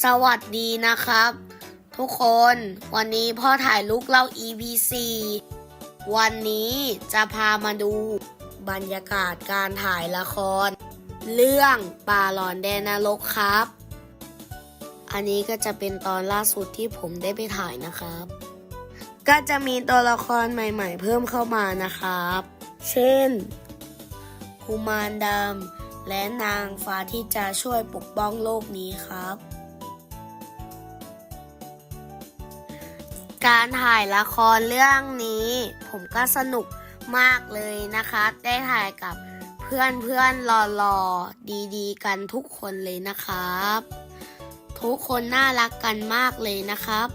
สวัสดีนะครับ ทุกคนวันนี้พ่อถ่ายลุกเล่า EP 4 วันนี้จะพามาดูบรรยากาศการถ่ายละคร เรื่องป่าหลอนแดนนรกครับ อันนี้ก็จะเป็นตอนล่าสุดที่ผมได้ไปถ่ายนะครับ ก็จะมีตัวละครใหม่ ๆ เพิ่มเข้ามานะครับ เช่นกุมารดำและนางฟ้าที่จะช่วยปกป้องโลกนี้ครับ การถ่ายละครเรื่องนี้ ผมก็สนุกมากเลยนะคะได้ถ่ายกับเพื่อนเพื่อนๆหล่อๆดีๆ กันทุกคนเลยนะครับ ทุกคนน่ารักกันมากเลยนะครับ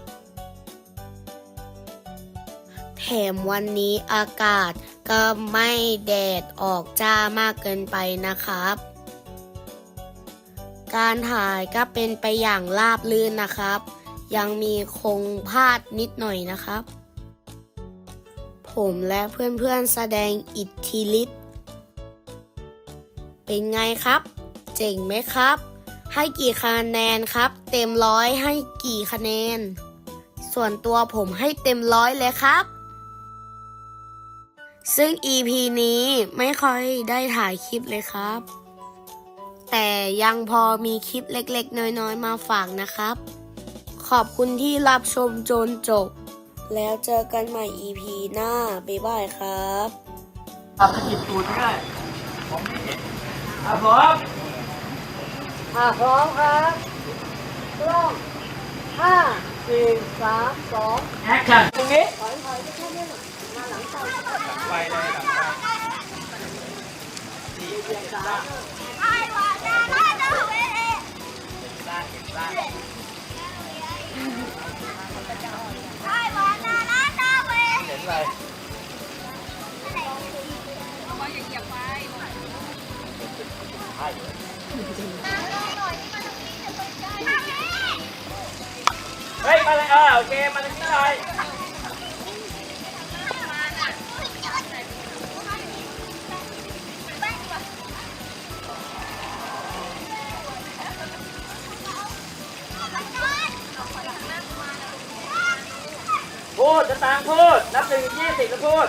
แถมวันนี้อากาศก็ไม่แดดออกจ้ามากเกินไปนะครับ การถ่ายก็เป็นไปอย่างราบรื่นนะครับ ยังมีคงพลาดนิดหน่อยนะครับ ผมและเพื่อนๆแสดงอิทธิฤทธิ์เป็นไงครับ เจ๋งไหมครับ ให้กี่คะแนนครับ เต็มร้อยให้กี่คะแนน ส่วนตัวผมให้เต็มร้อยเลยครับ ซึ่ง EP นี้ไม่ค่อยได้ถ่ายคลิปเลยครับ แต่ยังพอมีคลิปเล็กๆ น้อยๆ มาฝากนะครับ ขอบคุณที่รับชมจนจบ แล้วเจอกันใหม่ EP หน้า บ๊ายบายครับทำผิดตูดไม่ได้ผมไม่เห็นอะพร้อมอ่าพร้อมครับกล้องห้าสี่สามสองแอคชั่นตรงนี้ถอยถอยไปแค่นี้หน่อยมาหลังเตาไปเลยดับไฟเห็ เฮ้ยมาเลยเอ่าโอเคมาเลยนี่หน่อยพูดจะตามพูดนับหนึ่งถึงยี่สิบแล้วพูด